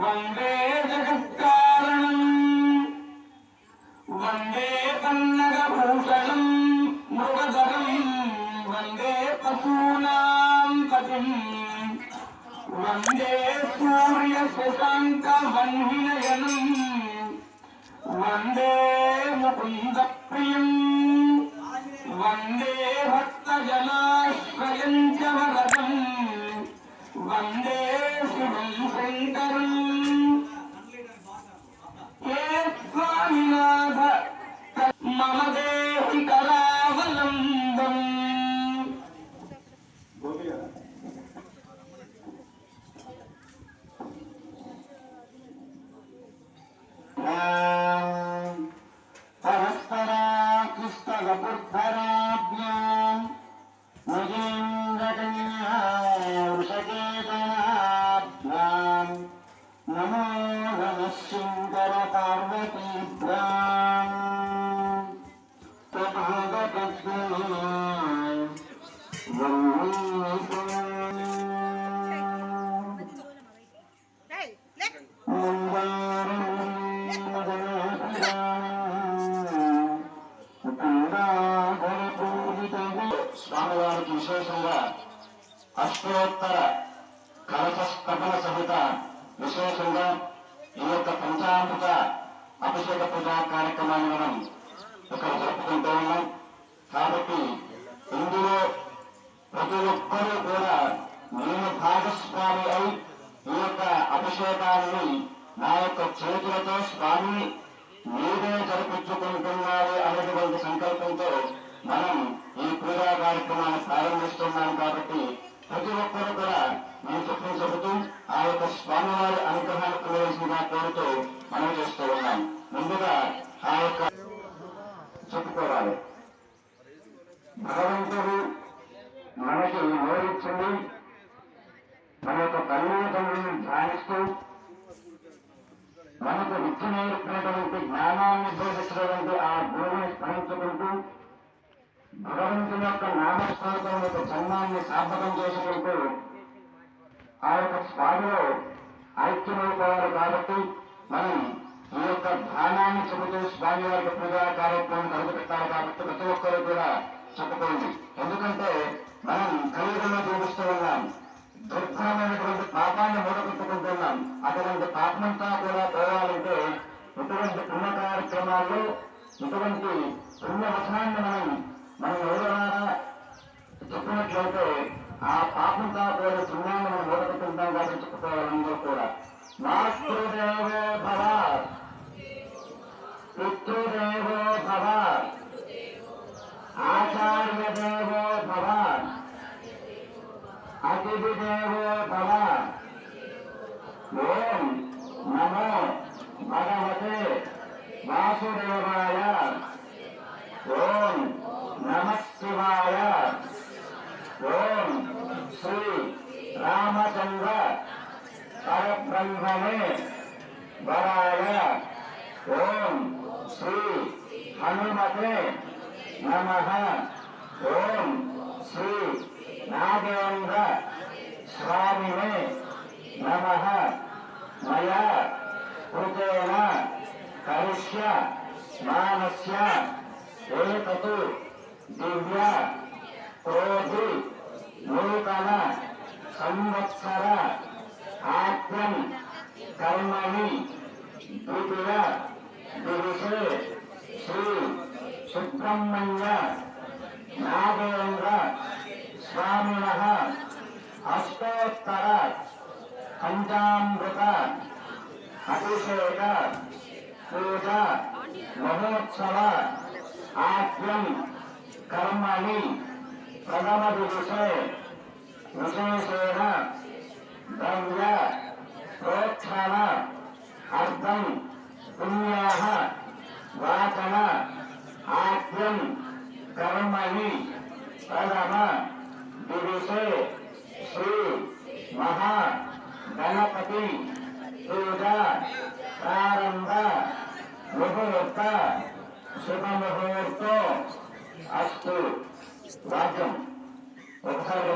వందే జగత్కారణం వందే పన్నగభూషణం మృగధరం వందే పశూనాం పతిం వందే సూర్య శశాంక వన్హినయనం వందే ముకుంద ప్రియం వందే భక్తజనాశ్రయం చ వరద வந்தே சுகம் செய்தரும் ஏற்காவிலாக மமதேசி கலாவலம்பம் Ah ومقيت ఇక్కడ జరుపుకుంటూ ఉన్నాం కాబట్టి ఇందులో ప్రతి ఒక్కరూ కూడా నేను భాగస్వామి అయి ఈ యొక్క అభిషేకాన్ని నా యొక్క చేతులతో స్వామిని మీరే జరిపించుకుంటున్నారు అనేటువంటి సంకల్పంతో మనం ఈ పూజా కార్యక్రమాన్ని ప్రారంభిస్తున్నాం కాబట్టి ప్రతి ఒక్కరు కూడా నేను చెప్పిన చెబుతూ ఆ యొక్క స్వామివారి అనుగ్రహాన్ని పొందవలసిందిగా కోరుతూ మనం చేస్తూ ఉన్నాం ముందుగా ఆ యొక్క చెప్పుకోవాలి భగవంతుడు మనకి నోరిచ్చింది మన యొక్క తల్లిదండ్రులను ధ్యానిస్తూ మనకు విద్య నేర్పినటువంటి జ్ఞానాన్ని బోధించినటువంటి ఆ భూమిని స్మరించుకుంటూ భగవంతుని యొక్క నామస్మరణం యొక్క జన్మాన్ని సార్థకం చేసుకుంటూ ఆ యొక్క స్వామిలో ఐక్యమైపోవాలి కాబట్టి మనం ఈ యొక్క ధ్యానాన్ని చెబుతూ స్వామి వారికి పూజా కార్యక్రమం కలుగు కాబట్టి ప్రతి ఒక్కరు కూడా చెప్పుకోండి. ఎందుకంటే ग्रंथ में भरा गया ओम श्री हनुमते नम ओम श्री स्वामी नम मया कृतेन दिव्या क्रोधि नूतन संवत्सर आत्म कर्मणि, द्वितीय दिवसे श्री सुब्रह्मण्य, नागेन्द्र, स्वामीन, अष्टोत्तर पंचामृत अभिषेक, पूजा, महोत्सव आद्यं कर्मणि प्रथमदिवसे विशेषेण ద్రవ్య ప్రోత్సాహ అర్థం పుణ్యాహ వాచన ఆద్యం కర్మణి ప్రథమ దివసే శ్రీ మహా గణపతి పూజ ప్రారంభ ముహూర్త శుభముహూర్తో అస్తు. వాద్యం. ఒకసారి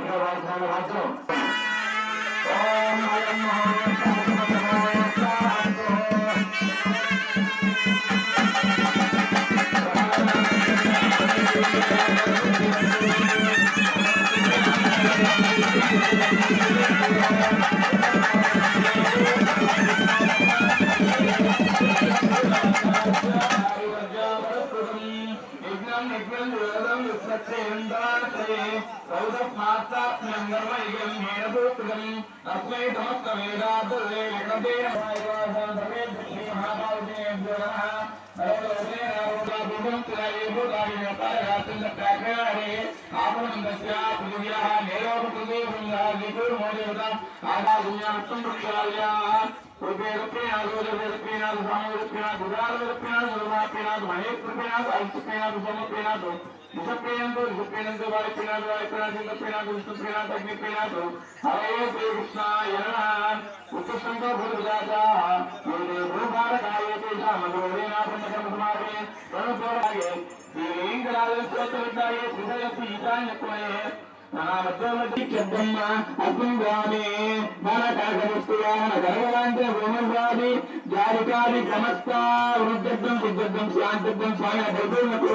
Oh, गौरव सत्येन्द्रात्रे सौदमात्रात्म्यं गर्मैकं हेनसूत्रम् अस्मै समस्तवेदातुरे गणते नमायवासं समेत श्रीमहाभारते नमः ಗುರು ಕುಲಾಯೆ ಹೋದಾರಿ ಮತಾರಾತಿನ ಪ್ರಕಾರೆ ಆಗುನಂದಸ್ಯ ಪುಜ್ಯಃ ನೇರೋಪು ಕುಲೇ ಬಂಗಾ ಗುರು ಮೋದೇವದ ಆಗಾ ದುನ್ಯಾ ಸಂಕ್ಷಾಯ ಕೃಪೆ ರೂಪಿನ ಆಗೋದ ರೂಪಿನ ಸಮಯ ರೂಪಿನ ಗುರಾರ ರೂಪಿನ ನಿರ್ಮಾ ಪಿನ ಮಹೇ ಕೃಪಿನ ಅಂತಿಪಿನ ರೂಪಮ ಪಿನ ಮುಖಪ್ರಿಯಂದು ರೂಪಿನಂದು ವಾಲಿಪಿನ ವಾಲಿಪಿನ ಜಿಂದಪಿನ ಗುಷ್ಟುಪಿನ ತಜ್ಞಪಿನ ಹರೇ ಶ್ರೀ ಕೃಷ್ಣ ಉತ್ಸಂಗ ಭೂರುದಾತ ಭೂಭಾರ ಕಾಯ ಮಗುವೇ ನಾಥ ಮಗ ಮಗುಮಾರಿ ಪ್ರಣುಪುರ అలాగే ఏం రాజేశ్వరుతున్నాయో హృదయపు ఈశాన్య కోయే నా మధ్యమతి చెద్దమ్మ అర్థం గానే మన కాగమిస్తుగా మన గర్వలాంటి భూమర్వాది జారికాది సమస్త వృద్ధత్వం సిద్ధత్వం శాంతత్వం స్వామి గర్భులకు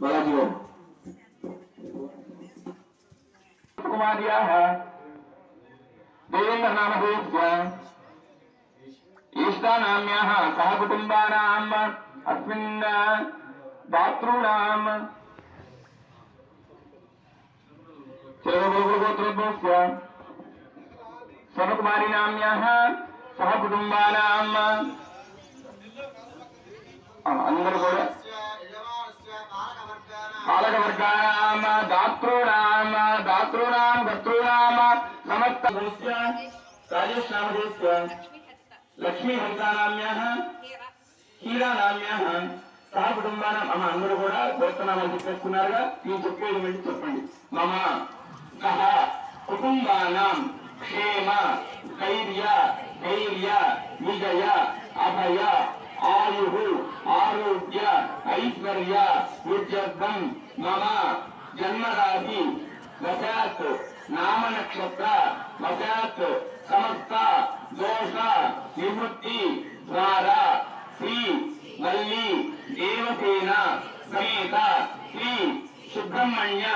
బాలాజీ కుమార్యాహ దేవేంద్ర నామ ఈష్టానామ్యాహ సహ కుటుంబానాం अस्मिन् दातॄणाम् सर्वगोत्रोद्भवस्य स्वनकुमारीनाम्याः सह कुटुम्बानाम् అందరూ కూడా పాలకవర్గాణాం దాతॄణాం దాతॄణాం కర్తॄణాం సమస్త రాజేష్ నామధేయస్య లక్ష్మీ హరితానామ్యాः హీరానామ్యాः సహ కుటుంబానం అమ్మ అందరూ కూడా గోత్రనామాలు చెప్పేసుకున్నారుగా. నేను చెప్పేది వెళ్ళి చెప్పండి. మమ సహ కుటుంబానాం క్షేమ ధైర్య ధైర్య విజయ అభయ ఆయు ఆరోగ్య ఐశ్వర్య విద్యర్థం మమ జన్మరాశి వశాత్ నామ నక్షత్ర వశాత్ సమస్త దోష నివృత్తి ద్వార శ్రీ వల్లి దేవసేన సమేత శ్రీ సుబ్రహ్మణ్య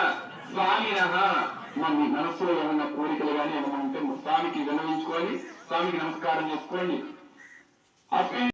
స్వామిన మన మనసులో ఏమన్నా కోరికలు కానీ ఏమన్నా ఉంటే స్వామికి వినవించుకోండి స్వామికి నమస్కారం చేసుకోండి. అస్మిన్